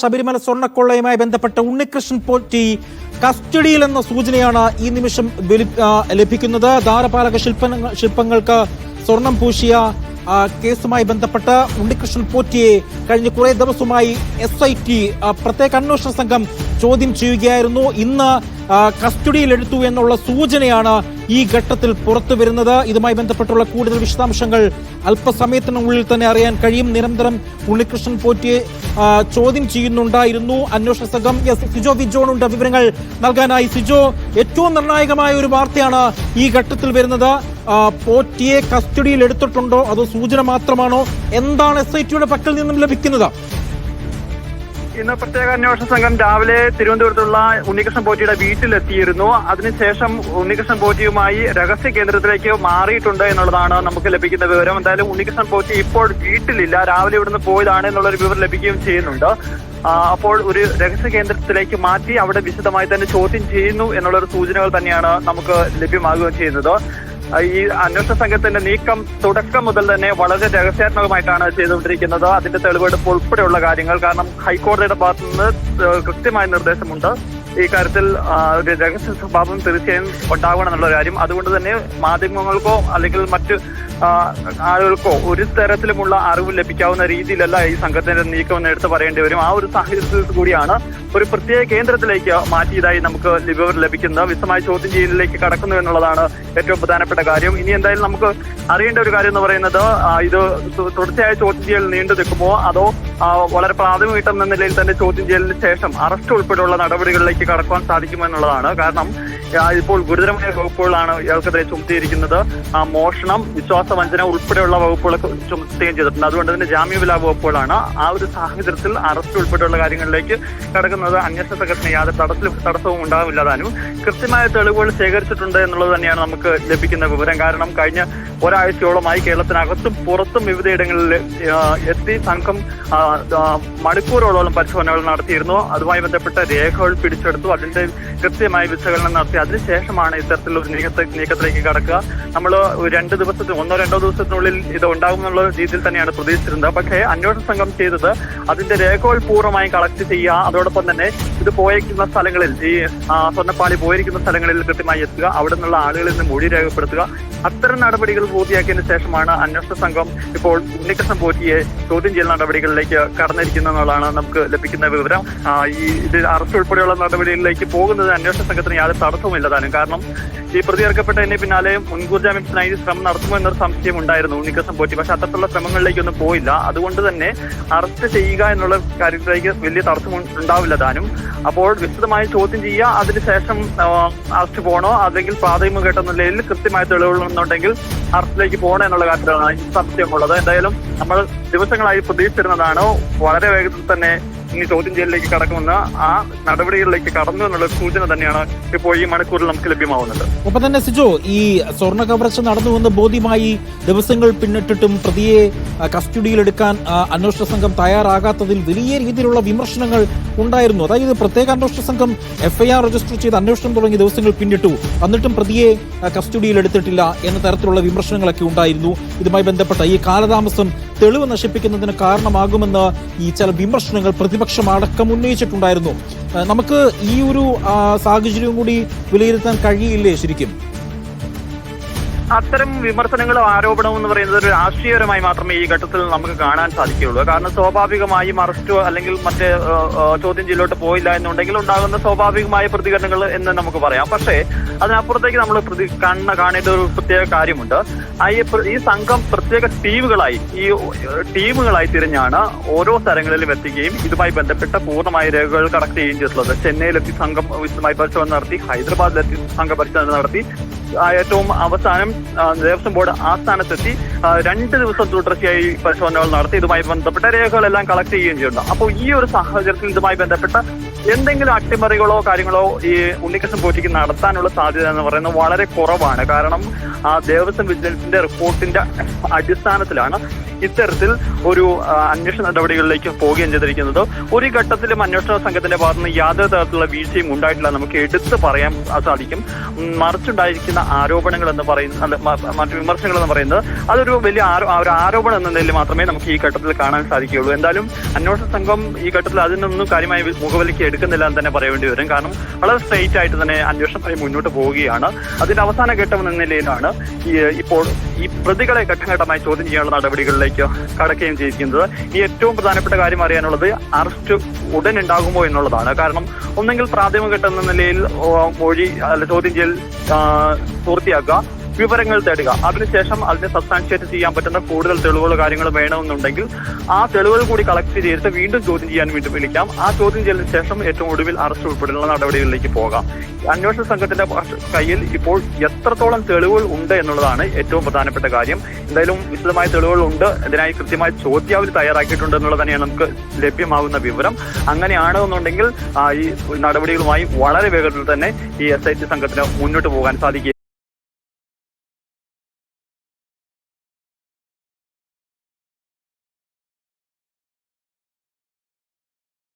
ശബരിമല സ്വർണക്കൊള്ളയുമായി ബന്ധപ്പെട്ട ഉണ്ണികൃഷ്ണൻ പോറ്റി കസ്റ്റഡിയിൽ എന്ന സൂചനയാണ് ഈ നിമിഷം ലഭിക്കുന്നത്. ധാരപാലക ശില്പ ശില്പങ്ങൾക്ക് സ്വർണം പൂശിയ കേസുമായി ബന്ധപ്പെട്ട് ഉണ്ണികൃഷ്ണൻ പോറ്റിയെ കഴിഞ്ഞ കുറെ ദിവസമായി എസ് ഐ ടി പ്രത്യേക അന്വേഷണ സംഘം ചോദ്യം ചെയ്യുകയായിരുന്നു. ഇന്ന് കസ്റ്റഡിയിലെടുത്തു എന്നുള്ള സൂചനയാണ് ഈ ഘട്ടത്തിൽ പുറത്തു വരുന്നത്. ഇതുമായി ബന്ധപ്പെട്ടുള്ള കൂടുതൽ വിശദാംശങ്ങൾ അല്പസമയത്തിനുള്ളിൽ തന്നെ അറിയാൻ കഴിയും. നിരന്തരം ഉണ്ണികൃഷ്ണൻ പോറ്റിയെ ചോദ്യം ചെയ്യുന്നുണ്ടായിരുന്നു. അന്വേഷണ സംഘം സിജോ വിജോൺ ഉണ്ട് വിവരങ്ങൾ നൽകാനായി സിജോ ഏറ്റവും നിർണായകമായ ഒരു വാർത്തയാണ് ഈ ഘട്ടത്തിൽ വരുന്നത്. പോറ്റിയെ കസ്റ്റഡിയിൽ എടുത്തിട്ടുണ്ടോ? അതോ സൂചന മാത്രമാണോ? എന്താണ് എസ് ഐ ടിയുടെ പക്കൽ നിന്നും ലഭിക്കുന്നത്? ഇന്ന് പ്രത്യേക അന്വേഷണ സംഘം രാവിലെ തിരുവനന്തപുരത്തുള്ള ഉണ്ണികൃഷ്ണൻ പോറ്റിയുടെ വീട്ടിലെത്തിയിരുന്നു. അതിനുശേഷം ഉണ്ണികൃഷ്ണൻ പോറ്റിയുമായി രഹസ്യ കേന്ദ്രത്തിലേക്ക് മാറിയിട്ടുണ്ട് എന്നുള്ളതാണ് നമുക്ക് ലഭിക്കുന്ന വിവരം. എന്തായാലും ഉണ്ണികൃഷ്ണൻ പോറ്റി ഇപ്പോൾ വീട്ടിലില്ല. രാവിലെ ഇവിടുന്ന് പോയതാണ് എന്നുള്ളൊരു വിവരം ലഭിക്കുകയും ചെയ്യുന്നുണ്ട്. അപ്പോൾ ഒരു രഹസ്യ കേന്ദ്രത്തിലേക്ക് മാറ്റി അവിടെ വിശദമായി തന്നെ ചോദ്യം ചെയ്യുന്നു എന്നുള്ളൊരു സൂചനകൾ തന്നെയാണ് നമുക്ക് ലഭ്യമാകുകയും ചെയ്യുന്നത്. ഈ അന്വേഷണ സംഘത്തിന്റെ നീക്കം തുടക്കം മുതൽ തന്നെ വളരെ രഹസ്യാത്മകമായിട്ടാണ് ചെയ്തുകൊണ്ടിരിക്കുന്നത്. അതിന്റെ തെളിവെടുപ്പ് ഉൾപ്പെടെയുള്ള കാര്യങ്ങൾ. കാരണം ഹൈക്കോടതിയുടെ ഭാഗത്തുനിന്ന് കൃത്യമായ നിർദ്ദേശമുണ്ട്. ഈ കാര്യത്തിൽ ആ, ഒരു രഹസ്യ സ്വഭാവം തീർച്ചയായും ഉണ്ടാവണം എന്നുള്ള കാര്യം. അതുകൊണ്ട് തന്നെ മാധ്യമങ്ങൾക്കോ അല്ലെങ്കിൽ മറ്റ് ആളുകൾക്കോ ഒരു തരത്തിലുമുള്ള അറിവ് ലഭിക്കാവുന്ന രീതിയിലല്ല ഈ സംഘത്തിന്റെ നീക്കം എന്ന് എടുത്ത് പറയേണ്ടി വരും. ആ ഒരു സാഹചര്യത്തിൽ കൂടിയാണ് ഒരു പ്രത്യേക കേന്ദ്രത്തിലേക്ക് മാറ്റിയതായി നമുക്ക് വിവരം ലഭിക്കുന്നത്. വിശദമായ ചോദ്യം ചെയ്യലിലേക്ക് കടക്കുന്നു എന്നുള്ളതാണ് ഏറ്റവും പ്രധാനപ്പെട്ട കാര്യം. ഇനി എന്തായാലും നമുക്ക് അറിയേണ്ട ഒരു കാര്യം എന്ന് പറയുന്നത് ഇത് തുടർച്ചയായ ചോദ്യം ചെയ്യൽ നീണ്ടു നിൽക്കുമോ? അതോ വളരെ പ്രാഥമികം എന്ന നിലയിൽ തന്നെ ചോദ്യം ചെയ്യലിന് ശേഷം അറസ്റ്റ് ഉൾപ്പെടെയുള്ള നടപടികളിലേക്ക് കടക്കുവാൻ സാധിക്കുമെന്നുള്ളതാണ് കാരണം ഇപ്പോൾ ഗുരുതരമായ വകുപ്പുകളാണ് ഇയാൾക്കെതിരെ ചുമത്തിയിരിക്കുന്നത്. മോഷണം വിശ്വാസവഞ്ചന ഉൾപ്പെടെയുള്ള വകുപ്പുകളൊക്കെ ചുമത്തുകയും ചെയ്തിട്ടുണ്ട്. അതുകൊണ്ട് തന്നെ ജാമ്യവിലാ വകുപ്പുകളാണ് ആ ഒരു സാഹചര്യത്തിൽ അറസ്റ്റ് ഉൾപ്പെടെയുള്ള കാര്യങ്ങളിലേക്ക് കടക്കുന്നത്. അന്വേഷണ സംഘടന യാതൊരു തടസ്സ തടസ്സവും ഉണ്ടാവില്ല താനും കൃത്യമായ തെളിവുകൾ ശേഖരിച്ചിട്ടുണ്ട് എന്നുള്ളത് തന്നെയാണ് നമുക്ക് ലഭിക്കുന്ന വിവരം. കാരണം കഴിഞ്ഞ ഒരാഴ്ചയോളമായി കേരളത്തിനകത്തും പുറത്തും വിവിധയിടങ്ങളിൽ എത്തി സംഘം മണിക്കൂറോളം പരിശോധനകൾ നടത്തിയിരുന്നു. അതുമായി ബന്ധപ്പെട്ട രേഖകൾ പിടിച്ചെടുത്തു. അതിന്റെ കൃത്യമായ വിശകലനം നടത്തി. അതിനുശേഷമാണ് ഇത്തരത്തിലുള്ള ഒരു നീക്കത്തെ നീക്കത്തിലേക്ക് കടക്കുക. നമ്മൾ രണ്ട് ദിവസത്തിന് ഒന്നോ രണ്ടോ ദിവസത്തിനുള്ളിൽ ഇത് ഉണ്ടാകുമെന്നുള്ള രീതിയിൽ തന്നെയാണ് പ്രതീക്ഷിച്ചിരുന്നത്. പക്ഷേ അന്വേഷണ സംഘം ചെയ്തത് അതിന്റെ രേഖകൾ പൂർണമായും കളക്ട് ചെയ്യുക. അതോടൊപ്പം തന്നെ ഇത് പോയിരിക്കുന്ന സ്ഥലങ്ങളിൽ ഈ സ്വർണപ്പാളി പോയിരിക്കുന്ന സ്ഥലങ്ങളിൽ കൃത്യമായി എത്തുക. അവിടെ നിന്നുള്ള ആളുകളിൽ നിന്ന് മൊഴി രേഖപ്പെടുത്തുക. അത്തരം നടപടികൾ പൂർത്തിയാക്കിയതിനു ശേഷമാണ് അന്വേഷണ സംഘം ഇപ്പോൾ ഉണ്ണികൃഷ്ണൻ പോറ്റിയെ ചോദ്യം ചെയ്യൽ നടപടികളിലേക്ക് കടന്നിരിക്കുന്നത് എന്നുള്ളതാണ് നമുക്ക് ലഭിക്കുന്ന വിവരം. ഈ ഇത് അറസ്റ്റ് ഉൾപ്പെടെയുള്ള നടപടികളിലേക്ക് പോകുന്നത് അന്വേഷണ സംഘത്തിന് യാതൊരു തടസ്സവുമില്ലതാനും കാരണം ഈ പ്രതി ഏർക്കപ്പെട്ടതിന് പിന്നാലെ മുൻകൂർ ജാമ്യത്തിനായി ശ്രമം നടത്തുമോ എന്നൊരു സംശയം ഉണ്ടായിരുന്നു ഉണ്ണികൃഷ്ണൻ പോറ്റി. പക്ഷെ അത്തരത്തിലുള്ള ശ്രമങ്ങളിലേക്കൊന്നും പോയില്ല. അതുകൊണ്ട് തന്നെ അറസ്റ്റ് ചെയ്യുക എന്നുള്ള കാര്യത്തിലേക്ക് വലിയ തടസ്സം ഉണ്ടാവില്ല താനും. അപ്പോൾ വിശദമായി ചോദ്യം ചെയ്യുക അതിനുശേഷം അറസ്റ്റ് പോകണോ അല്ലെങ്കിൽ പ്രാഥമിക ഘട്ടം നിലയിൽ കൃത്യമായ തെളിവുകളുണ്ടെങ്കിൽ അറസ്റ്റിലേക്ക് പോകണോ എന്നുള്ള കാര്യത്തിലാണ് സംശയമുള്ളത് എന്തായാലും നമ്മൾ ദിവസങ്ങളായി പ്രതീക്ഷിച്ചിരുന്നതാണ് വളരെ വേഗത്തിൽ തന്നെ ഇനി ചോദ്യം ചെയ്യലിലേക്ക് കടക്കുമെന്ന്. ആ നടപടികളിലേക്ക് കടന്നു എന്നുള്ള സൂചന തന്നെയാണ് ഇപ്പോൾ ഈ മണിക്കൂറിൽ നമുക്ക് ലഭ്യമാവുന്നത്. ഒപ്പം തന്നെ സിജോ ഈ സ്വർണ കവർച്ച നടന്നുവെന്ന് ബോധ്യമായി ദിവസങ്ങൾ പിന്നിട്ടിട്ടും പ്രതിയെ കസ്റ്റഡിയിലെടുക്കാൻ അന്വേഷണ സംഘം തയ്യാറാകാത്തതിൽ വലിയ രീതിയിലുള്ള വിമർശനങ്ങൾ ഉണ്ടായിരുന്നു. അതായത് പ്രത്യേക അന്വേഷണ സംഘം എഫ്ഐആർ രജിസ്റ്റർ ചെയ്ത് അന്വേഷണം തുടങ്ങിയ ദിവസങ്ങൾ പിന്നിട്ടു. എന്നിട്ടും പ്രതിയെ കസ്റ്റഡിയിൽ എടുത്തിട്ടില്ല എന്ന തരത്തിലുള്ള വിമർശനങ്ങളൊക്കെ ഉണ്ടായിരുന്നു. ഇതുമായി ബന്ധപ്പെട്ട ഈ കാലതാമസം തെളിവ് നശിപ്പിക്കുന്നതിന് കാരണമാകുമെന്ന് ഈ ചില വിമർശനങ്ങൾ പ്രതിപക്ഷം അടക്കം ഉന്നയിച്ചിട്ടുണ്ടായിരുന്നു. നമുക്ക് ഈ ഒരു സാഹചര്യം സാഹചര്യവും കൂടി വിലയിരുത്താൻ കഴിയില്ലേ ശരിക്കും? അത്തരം വിമർശനങ്ങളും ആരോപണവും എന്ന് പറയുന്നത് ഒരു രാഷ്ട്രീയപരമായി മാത്രമേ ഈ ഘട്ടത്തിൽ നമുക്ക് കാണാൻ സാധിക്കുകയുള്ളൂ. കാരണം സ്വാഭാവികമായും അറസ്റ്റോ അല്ലെങ്കിൽ മറ്റേ ചോദ്യം ചെയ്യലോട്ട് പോയില്ല എന്നുണ്ടെങ്കിൽ ഉണ്ടാകുന്ന സ്വാഭാവികമായ പ്രതികരണങ്ങൾ എന്ന് നമുക്ക് പറയാം. പക്ഷേ അതിനപ്പുറത്തേക്ക് നമ്മൾ പ്രതി കണ്ണ കാണേണ്ട ഒരു പ്രത്യേക കാര്യമുണ്ട്. ഈ സംഘം പ്രത്യേക ടീമുകളായി ഈ ടീമുകളായി തിരിഞ്ഞാണ് ഓരോ സ്ഥലങ്ങളിലും എത്തുകയും ഇതുമായി ബന്ധപ്പെട്ട പൂർണമായ രേഖകൾ കളക്ട് ചെയ്യുകയും ചെയ്തിട്ടുള്ളത്. ചെന്നൈയിലെത്തി സംഘം വിശദമായി പരിശോധന നടത്തി ഹൈദരാബാദിലെത്തി സംഘം പരിശോധന നടത്തി ഏറ്റവും അവസാനം ദേവസ്വം ബോർഡ് ആസ്ഥാനത്തെത്തി സ്ഥാനത്തെത്തി രണ്ട് ദിവസം തുടർച്ചയായി പരിശോധനകൾ നടത്തി. ഇതുമായി ബന്ധപ്പെട്ട രേഖകളെല്ലാം കളക്ട് ചെയ്യുകയും ചെയ്യുന്നുണ്ട് അപ്പോൾ ഈ ഒരു സാഹചര്യത്തിൽ ഇതുമായി ബന്ധപ്പെട്ട എന്തെങ്കിലും അട്ടിമറികളോ കാര്യങ്ങളോ ഈ ഉണ്ണികൃഷ്ണൻ പോറ്റിക്ക് നടത്താനുള്ള സാധ്യത എന്ന് പറയുന്നത് വളരെ കുറവാണ്. കാരണം ആ ദേവസ്വം വിജിലൻസിന്റെ റിപ്പോർട്ടിന്റെ അടിസ്ഥാനത്തിലാണ് ഇത്തരത്തിൽ ഒരു അന്വേഷണ നടപടികളിലേക്ക് പോവുകയും ചെയ്തിരിക്കുന്നത്. ഒരു ഘട്ടത്തിലും അന്വേഷണ സംഘത്തിന്റെ ഭാഗത്ത് നിന്ന് യാതൊരു തരത്തിലുള്ള വീഴ്ചയും ഉണ്ടായിട്ടില്ല. നമുക്ക് എടുത്ത് പറയാൻ സാധിക്കും. മറിച്ചുണ്ടായിരിക്കുന്ന ആരോപണങ്ങൾ എന്ന് പറയുന്ന മറ്റു വിമർശനങ്ങൾ എന്ന് പറയുന്നത് അതൊരു വലിയ ഒരു ആരോപണം എന്ന നിലയിൽ മാത്രമേ നമുക്ക് ഈ ഘട്ടത്തിൽ കാണാൻ സാധിക്കുകയുള്ളൂ. എന്തായാലും അന്വേഷണ സംഘം ഈ ഘട്ടത്തിൽ അതിനൊന്നും കാര്യമായി മുഖവലിക്ക് എടുക്കുന്നില്ല എന്ന് തന്നെ പറയേണ്ടി വരും. കാരണം വളരെ സ്ട്രെയിറ്റ് ആയിട്ട് തന്നെ അന്വേഷണമായി മുന്നോട്ട് പോവുകയാണ്. അതിന്റെ അവസാന ഘട്ടം എന്ന നിലയിലാണ് ഇപ്പോൾ ഈ പ്രതികളെ ഘട്ടംഘട്ടമായി ചോദ്യം ചെയ്യാനുള്ള നടപടികളിലേക്ക് കടക്കുകയും ചെയ്തിരിക്കുന്നത്. ഈ ഏറ്റവും പ്രധാനപ്പെട്ട കാര്യം അറിയാനുള്ളത് അറസ്റ്റ് ഉടൻ ഉണ്ടാകുമോ എന്നുള്ളതാണ്. കാരണം ഒന്നെങ്കിൽ പ്രാഥമിക ഘട്ടം എന്ന നിലയിൽ മൊഴി അല്ല ചോദ്യം ചെയ്യൽ പൂർത്തിയാക്കുക. വിവരങ്ങൾ തേടുക. അതിനുശേഷം അതിനെ സബ്സ്റ്റാൻഷിയേറ്റ് ചെയ്യാൻ പറ്റുന്ന കൂടുതൽ തെളിവുകൾ കാര്യങ്ങൾ വേണമെന്നുണ്ടെങ്കിൽ ആ തെളിവുകൾ കൂടി കളക്ട് ചെയ്തിട്ട് വീണ്ടും ചോദ്യം ചെയ്യാൻ വീണ്ടും വിളിക്കാം. ആ ചോദ്യം ചെയ്തതിന് ശേഷം ഏറ്റവും ഒടുവിൽ അറസ്റ്റ് ഉൾപ്പെടെയുള്ള നടപടികളിലേക്ക് പോകാം. അന്വേഷണ സംഘത്തിന്റെ കയ്യിൽ ഇപ്പോൾ എത്രത്തോളം തെളിവുകൾ ഉണ്ട് എന്നുള്ളതാണ് ഏറ്റവും പ്രധാനപ്പെട്ട കാര്യം. എന്തായാലും വിശദമായ തെളിവുകൾ ഉണ്ട്. ഇതിനായി കൃത്യമായ ചോദ്യാവലി തയ്യാറാക്കിയിട്ടുണ്ട് എന്നുള്ളത് തന്നെയാണ് നമുക്ക് ലഭ്യമാകുന്ന വിവരം. അങ്ങനെയാണ് എന്നുണ്ടെങ്കിൽ ഈ നടപടികളുമായി വളരെ വേഗത്തിൽ തന്നെ ഈ എസ് ഐ ടി സംഘത്തിന് മുന്നോട്ട് പോകാൻ സാധിക്കും